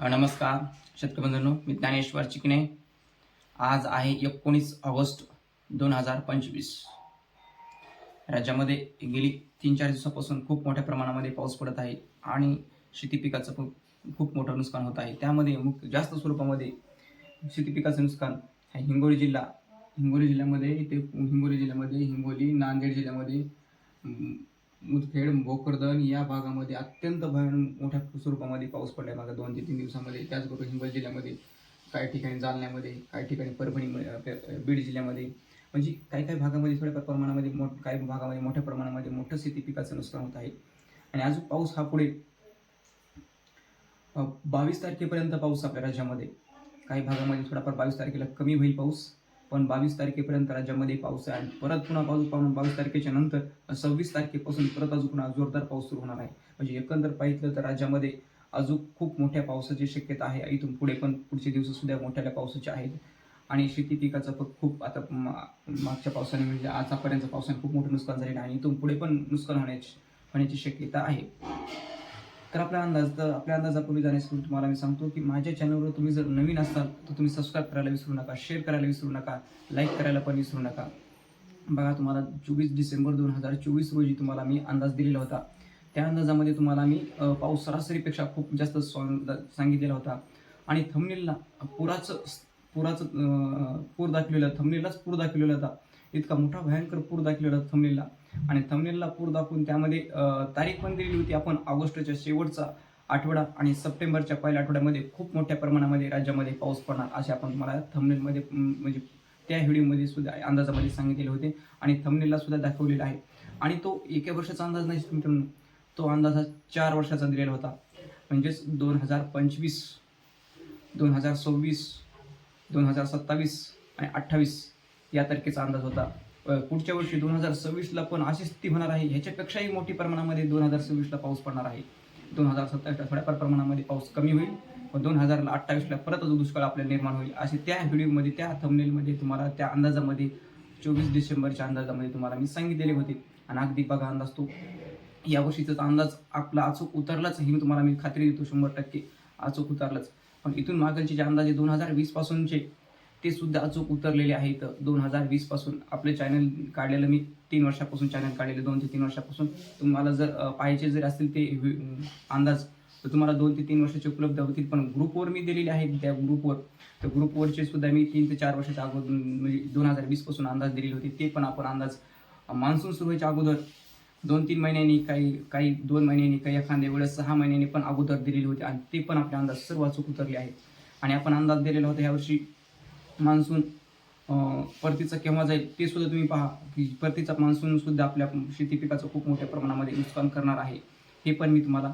नमस्कार शेतकरी बंधूंनो मी ज्ञानेश्वर चिकणे आज आहे एकोणीस ऑगस्ट दोन हजार पंचवीस. राज्यामध्ये गेली तीन चार दिवसापासून खूप मोठ्या प्रमाणामध्ये पाऊस पडत आहे आणि शेती पिकाचं खूप खूप मोठं नुकसान होत आहे. त्यामध्ये मुख्य जास्त स्वरूपामध्ये शेती पिकाचं नुकसान हे हिंगोली जिल्हा. हिंगोली जिल्ह्यामध्ये ते हिंगोली जिल्ह्यामध्ये हिंगोली नांदेड जिल्ह्यामध्ये मुदखेड भोकरदन या भागामध्ये अत्यंत भयान मोठ्या स्वरूपामध्ये पाऊस पडलाय. मागे दोन ते तीन दिवसामध्ये. त्याचबरोबर हिंगोली जिल्ह्यामध्ये काही ठिकाणी जालन्यामध्ये काही ठिकाणी परभणी बीड जिल्ह्यामध्ये. म्हणजे काही काही भागामध्ये थोड्याफार प्रमाणामध्ये मोठ काही भागामध्ये मोठ्या प्रमाणामध्ये मोठं शेती पिकाचं नुकसान होत आहे. आणि अजून पाऊस हा पुढे बावीस तारखेपर्यंत पाऊस आपल्या राज्यामध्ये. काही भागामध्ये थोडाफार बावीस तारखेला कमी होईल पाऊस. पण बावीस तारखेपर्यंत राज्यामध्ये पाऊस आहे. आणि परत पुन्हा पाऊस पाहून बावीस तारखेच्या नंतर सव्वीस तारखेपासून परत अजून पुन्हा जोरदार पाऊस सुरू होणार आहे. म्हणजे एकंदर पाहिलं तर राज्यामध्ये अजून खूप मोठ्या पावसाची शक्यता आहे. इथून पुढे पण पुढचे दिवस सुद्धा मोठ्या पावसाचे आहेत. आणि शेती पिकाचं पण खूप आता मा- मागच्या पावसाने म्हणजे आतापर्यंत पावसाने खूप मोठं नुकसान झालेलं आहे. इथून पुढे पण नुकसान होण्याची होण्याची शक्यता आहे. तर आपला अंदाज तर आपल्या अंदाजापूर्वी जाण्यासाठी तुम्हाला मी सांगतो की माझ्या चॅनलवर तुम्ही जर नवीन असाल तर तुम्ही सबस्क्राईब करायला विसरू नका शेअर करायला विसरू नका लाईक करायला पण विसरू नका. बघा तुम्हाला चोवीस डिसेंबर दोन हजार चोवीस रोजी तुम्हाला मी अंदाज दिलेला होता. त्या अंदाजामध्ये तुम्हाला मी पाऊस सरासरीपेक्षा खूप जास्त सांगितलेला होता. आणि थमनेलला पुराचं पुराचं पूर दाखवलेलं थमनेललाच पूर दाखवलेला होता. इतका मोठा भयंकर पूर दाखवलेला थमनेलला आणि थमनेलला पूर दाखवून त्यामध्ये तारीख पण दिलेली होती. आपण ऑगस्टच्या शेवटचा आठवडा आणि सप्टेंबरच्या पहिल्या आठवड्यामध्ये खूप मोठ्या प्रमाणामध्ये राज्यामध्ये पाऊस पडणार असे आपण तुम्हाला थमनेलमध्ये म्हणजे त्या व्हिडिओमध्ये सुद्धा अंदाजामध्ये सांगितलेले होते. आणि थमनेलला सुद्धा दाखवलेला आहे. आणि तो एका वर्षाचा अंदाज नाही मित्रांनो. तो अंदाज हा चार वर्षाचा दिलेला होता. म्हणजेच दोन हजार पंचवीस दोन हजार सव्वीस दोन हजार सत्तावीस आणि अठ्ठावीस या तारखेचा अंदाज होता. पुढच्या वर्षी दोन हजार सव्वीसला पण अशी स्थिती होणार आहे. ह्याच्यापेक्षाही मोठी प्रमाणामध्ये दोन हजार सव्वीसला पाऊस पडणार आहे. दोन हजार सत्तावीसला थोड्याफार प्रमाणामध्ये पाऊस कमी होईल. व दोन हजार अठ्ठावीसला परत अजून दुष्काळ आपल्याला निर्माण होईल. असे त्या व्हिडिओमध्ये त्या थंबनेलमध्ये तुम्हाला त्या अंदाजामध्ये चोवीस डिसेंबरच्या अंदाजामध्ये तुम्हाला मी सांगितलेले होते. आणि अगदी बघा अंदाज तो. या वर्षीचा अंदाज आपला अचूक उतरलाच हे मी तुम्हाला मी खात्री देतो शंभर टक्के. अचूक उतरलाच. पण इथून मागलचे जे अंदाजे दोन हजार वीसपासूनचे ते सुद्धा अचूक उतरलेले आहेत. दोन हजार वीसपासून आपले चॅनल काढलेलं मी तीन वर्षापासून चॅनल काढलेलं दोन ते तीन वर्षापासून. तुम्हाला जर पाहायचे जर असतील ते अंदाज तर तुम्हाला दोन ते तीन वर्षाचे उपलब्ध होतील. पण ग्रुपवर मी दिलेले आहेत त्या ग्रुपवर. तर ग्रुपवरचे सुद्धा मी तीन ते चार वर्षाच्या अगोदर म्हणजे दोन हजार वीसपासून अंदाज दिलेले होते. ते पण आपण अंदाज मान्सून सुरू व्हायच्या अगोदर दोन तीन महिन्यांनी काही काही दोन महिन्यांनी काही एखाद्या वेळेस सहा महिन्यांनी पण अगोदर दिलेले होते. आणि ते पण आपले अंदाज सर्व अचूक उतरले आहेत. आणि आपण अंदाज दिलेला होता यावर्षी मान्सून परतीचा केव्हा जाईल ते सुद्धा तुम्ही पहा की परतीचा मान्सून सुद्धा आपल्या शेती पिकाचं खूप मोठ्या प्रमाणामध्ये नुकसान करणार आहे. हे पण मी तुम्हाला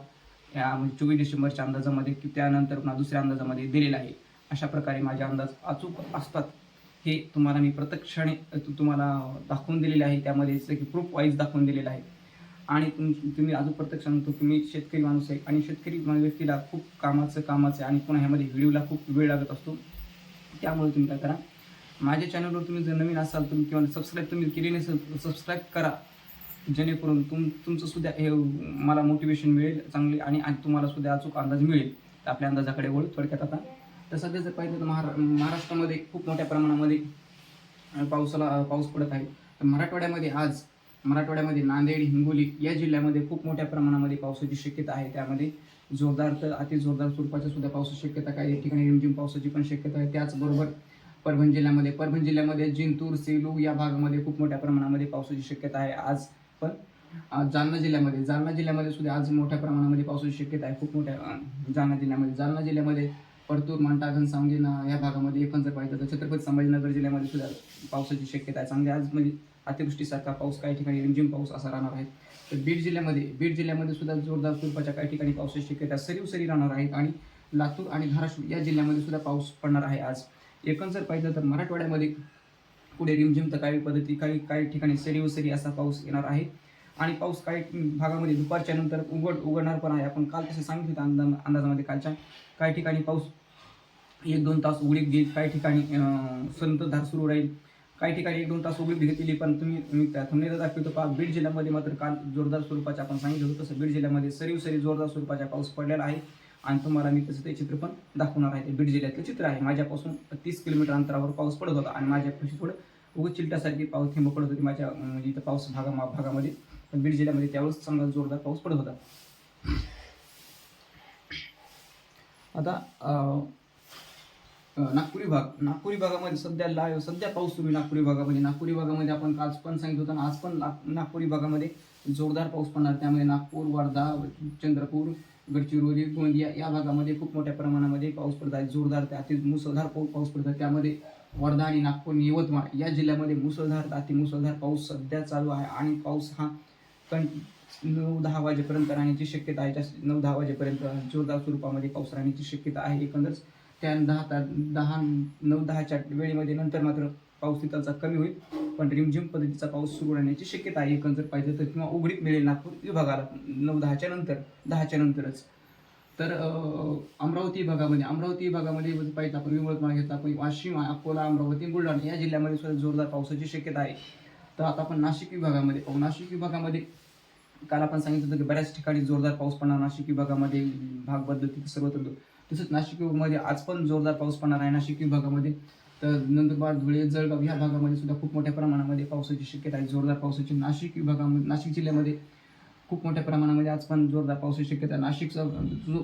या म्हणजे चोवीस डिसेंबरच्या अंदाजामध्ये की त्यानंतर पुन्हा दुसऱ्या अंदाजामध्ये दिलेलं आहे. अशा प्रकारे माझे अंदाज अचूक असतात. हे तुम्हाला मी प्रत्यक्षाने तुम्हाला दाखवून दिलेले आहे. त्यामध्ये जसं की प्रूफ वाईज दाखवून दिलेलं आहे. आणि तुम तुम्ही अजून प्रत्यक्ष सांगतो तुम्ही शेतकरी माणूस आहे आणि शेतकरी व्यक्तीला खूप कामाचं कामाचं आहे आणि पुन्हा ह्यामध्ये व्हिडिओला खूप वेळ लागत असतो. त्यामुळे तुम्ही काय करा. माझ्या चॅनलवर तुम्ही जर नवीन असाल तुम्ही किंवा सबस्क्राईब तुम्ही केली नसेल सबस्क्राईब करा. जेणेकरून तुम तुमचं सुद्धा हे मला मोटिवेशन मिळेल चांगले आणि आणि तुम्हाला सुद्धा अचूक अंदाज मिळेल. तर आपल्या अंदाजाकडे वळू थोडक्यात आता. तर सध्या जर पाहिजे तर महारा महाराष्ट्रामध्ये खूप मोठ्या प्रमाणामध्ये पावसाला पाऊस पडत आहे. तर मराठवाड्यामध्ये आज मराठवाड्यामध्ये नांदेड हिंगोली या जिल्ह्यामध्ये खूप मोठ्या प्रमाणामध्ये पावसाची शक्यता आहे. त्यामध्ये जोरदार तर अति जोरदार स्वरूपाच्या सुद्धा पावसाची शक्यता काही ठिकाणी रिमझिम पावसाची पण शक्यता आहे. त्याचबरोबर परभणी जिल्ह्यामध्ये परभणी जिल्ह्यामध्ये जिंतूर सेलू या भागामध्ये खूप मोठ्या प्रमाणामध्ये पावसाची शक्यता आहे आज पण. जालना जिल्ह्यामध्ये जालना जिल्ह्यामध्ये सुद्धा आज मोठ्या प्रमाणामध्ये पावसाची शक्यता आहे. खूप मोठ्या जालना जिल्ह्यामध्ये जालना जिल्ह्यामध्ये परतूर मांटा घनसावंगी या भागामध्ये एकंदर पाहिजे तर छत्रपती संभाजीनगर जिल्ह्यामध्ये सुद्धा पावसाची शक्यता आहे. चांगली आज म्हणजे अतिवृष्टीसारखा पाऊस काही ठिकाणी रिमझिम पाऊस असा राहणार आहे. तर बीड जिल्ह्यामध्ये बीड जिल्ह्यामध्ये सुद्धा जोरदार स्वरूपाच्या काही ठिकाणी पावसाची शक्यता सरीवसरी राहणार आहेत आणि लातूर आणि धाराशिव या जिल्ह्यामध्ये सुद्धा पाऊस पडणार आहे आज. एकंदर पाहिलं तर मराठवाड्यामध्ये पुढे रिमझिम तर काही पद्धती काही काही ठिकाणी सरीवसरी असा पाऊस येणार आहे. आणि पाऊस काही भागामध्ये दुपारच्या नंतर उघड उघडणार पण आहे. आपण काल तसं सांगितलं होतं अंदा अंदाजामध्ये कालच्या. काही ठिकाणी पाऊस एक दोन तास उघडीत घेईल. काही ठिकाणी संततधार सुरू राहील. काही ठिकाणी एक दोन तास उघडीत घेतली पण तुम्ही मी त्या थंबनेला दाखवतो का बीड जिल्ह्यामध्ये मात्र काल जोरदार स्वरूपाचे आपण सांगितलं होतं. तसं बीड जिल्ह्यामध्ये सरीव सरी जोरदार स्वरूपाचा पाऊस पडलेला आहे. आणि तुम्हाला मी तसं ते चित्र पण दाखवणार आहे. ते बीड जिल्ह्यातलं चित्र आहे. माझ्यापासून तीस किलोमीटर अंतरावर पाऊस पडत होता आणि माझ्यापाशी थोडं उगच चिलट्यासारखी पाऊस थेंब पडत होती माझ्या म्हणजे इथं पाऊस भागा भागामध्ये. पण बीड जिल्ह्यामध्ये त्यावेळेस चांगला जोरदार पाऊस पडत होता. आता नागपुरी भाग नागपुरी भागामध्ये सध्या लाईव्ह सध्या पाऊस सुरू आहे नागपुरी भागामध्ये. नागपुरी भागामध्ये आपण आज पण सांगितलं होतं आज पण नाग- भागामध्ये जोरदार पाऊस पडणार. त्यामध्ये नागपूर वर्धा चंद्रपूर गडचिरोली गोंदिया या भागामध्ये खूप मोठ्या प्रमाणामध्ये पाऊस पडत आहे. जोरदार ते अति मुसळधार पाऊस पाऊस पडत आहे. त्यामध्ये वर्धा आणि नागपूर यवतमाळ या जिल्ह्यामध्ये मुसळधार अति मुसळधार पाऊस सध्या चालू आहे आणि पाऊस हा कं नऊ दहा वाजेपर्यंत राहण्याची शक्यता आहे. जास्त नऊ दहा वाजेपर्यंत जोरदार स्वरूपामध्ये पाऊस राहण्याची शक्यता आहे. एकंदरच त्या दहा ता दहा नऊ दहाच्या वेळेमध्ये नंतर मात्र पाऊस तिथलचा कमी होईल. पण रिमझिम पद्धतीचा पाऊस सुरू राहण्याची शक्यता आहे. एकंदर पाहिजे तर किंवा उघडीत मिळेल नागपूर विभागाला. नऊ दहाच्या नंतर दहाच्या नंतरच. तर अमरावती विभागामध्ये अमरावती विभागामध्ये पाहिजे आपण यवतमाळ घेतला आपण वाशिम अकोला अमरावती बुलढाणा या जिल्ह्यामध्ये सुद्धा जोरदार पावसाची शक्यता आहे. तर आता आपण नाशिक विभागामध्ये पाहू. नाशिक विभागामध्ये काल आपण सांगितलं होतं की बऱ्याच ठिकाणी जोरदार पाऊस पडणार. नाशिक विभागामध्ये भाग बदलत सर्वत्र. तसंच नाशिक विभागामध्ये आज पण जोरदार पाऊस पडणार आहे. नाशिक विभागामध्ये. तर नंदुरबार धुळे जळगाव ह्या भागामध्ये सुद्धा खूप मोठ्या प्रमाणामध्ये पावसाची शक्यता आहे. जोरदार पावसाची नाशिक विभागामध्ये नाशिक जिल्ह्यामध्ये खूप मोठ्या प्रमाणामध्ये आज पण जोरदार पावसाची शक्यता आहे. नाशिकचा जो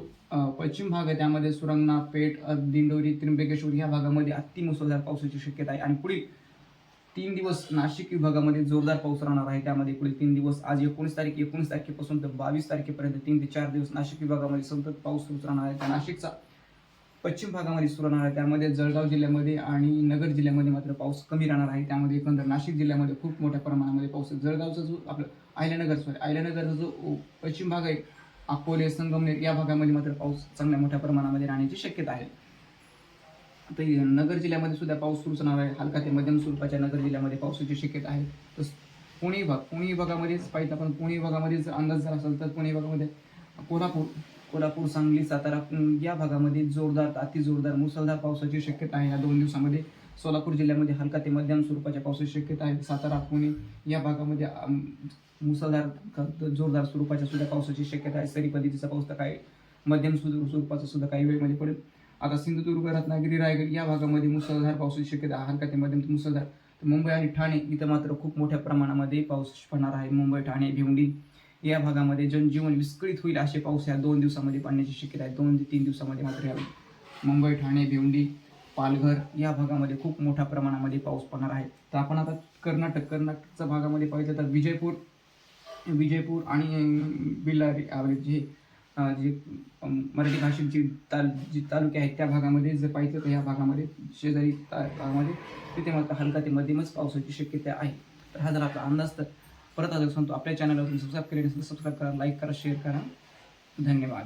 पश्चिम भाग आहे त्यामध्ये सुरंगना पेठ दिंडोरी त्र्यंबकेश्वर ह्या भागामध्ये अति मुसळधार पावसाची शक्यता आहे. आणि पुढील तीन दिवस नाशिक विभागामध्ये जोरदार पाऊस राहणार आहे. त्यामध्ये पुढील तीन दिवस आज एकोणीस तारीख एकोणीस तारखेपासून तर बावीस तारखेपर्यंत तीन ते चार दिवस नाशिक विभागामध्ये सतत पाऊस सुरू राहणार आहे. त्या नाशिकचा पश्चिम भागामध्ये सुरू राहणार आहे. त्यामध्ये जळगाव जिल्ह्यामध्ये आणि नगर जिल्ह्यामध्ये मात्र पाऊस कमी राहणार आहे. त्यामध्ये एकंदर नाशिक जिल्ह्यामध्ये खूप मोठ्या प्रमाणामध्ये पाऊस आहे. जळगावचा जो आपलं आयल्यानगर सॉरी आयल्यानगरचा जो पश्चिम भाग आहे अकोले संगमनेर या भागामध्ये मात्र पाऊस चांगल्या मोठ्या प्रमाणामध्ये राहण्याची शक्यता आहे. आता नगर जिल्ह्यामध्ये सुद्धा पाऊस सुरूच होणार आहे. हलका ते मध्यम स्वरूपाच्या नगर जिल्ह्यामध्ये पावसाची शक्यता आहे. तर पुणे भाग पुणे विभागामध्येच पाहिजे आपण पुणे विभागामध्ये जर अंदाज जर असेल तर पुणे विभागामध्ये कोल्हापूर कोल्हापूर सांगली सातारा या भागामध्ये जोरदार अति जोरदार मुसळधार पावसाची शक्यता आहे. या दोन दिवसामध्ये सोलापूर जिल्ह्यामध्ये हलका ते मध्यम स्वरूपाच्या पावसाची शक्यता आहे. सातारा पुणे या भागामध्ये मुसळधार जोरदार स्वरूपाच्या सुद्धा पावसाची शक्यता आहे. सरी पद्धतीचा पाऊस तर काही मध्यम स्वरूपाचा सुद्धा काही वेळमध्ये पडेल. आता सिंधुदुर्ग रत्नागिरी रायगड या भागामध्ये मुसळधार पावसाची शक्यता हलका ते मध्यम ते मुसळधार. तर मुंबई आणि ठाणे इथं मात्र खूप मोठ्या प्रमाणामध्ये पाऊस पडणार आहे. मुंबई ठाणे भिवंडी या भागामध्ये जनजीवन विस्कळीत होईल असे पाऊस या दोन दिवसामध्ये पडण्याची शक्यता आहे. दोन ते तीन दिवसामध्ये मात्र यावेळी मुंबई ठाणे भिवंडी पालघर या भागामध्ये खूप मोठ्या प्रमाणामध्ये पाऊस पडणार आहे. तर आपण आता कर्नाटक कर्नाटकच्या भागामध्ये पाहिजे तर विजयपूर विजयपूर आणि बिल्लारी जे जे मराठी भाषेची जी ताल जी तालुके आहेत त्या भागामध्ये जर पाहिजे तर या भागामध्ये शेजारी ता- भागामध्ये तिथे मात्र हलका ते मध्यमच पावसाची शक्यता आहे. तर हा जर आपला अंदाज तर परत अजून सांगतो आपल्या चॅनलवर तुम्ही सबस्क्राईब केले सबस्क्राईब करा लाईक करा शेअर करा. धन्यवाद.